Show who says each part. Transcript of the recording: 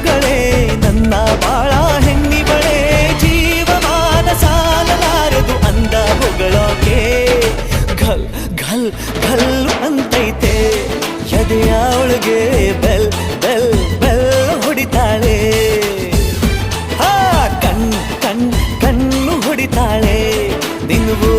Speaker 1: ಮಗಳೇ, ನನ್ನ ಬಾಳ ಹೆಣ್ಣಿಬಳೆ ಜೀವಮಾನ ಸಾಲಲಾರದು ಅಂದ ಹೊಗಳೋಕೆ. ಘಲ್ ಘಲ್ ಘಲ್ ಅಂತೈತೆ, ಎದೆಯ ಒಳಗೆ ಬೆಲ್ ಬೆಲ್ ಬೆಲ್ ಹೊಡಿತಾಳೆ. ಕಣ್ ಕಣ್, ಕಣ್ಣು ಹೊಡಿತಾಳೆ, ನಿನ್ಗೂ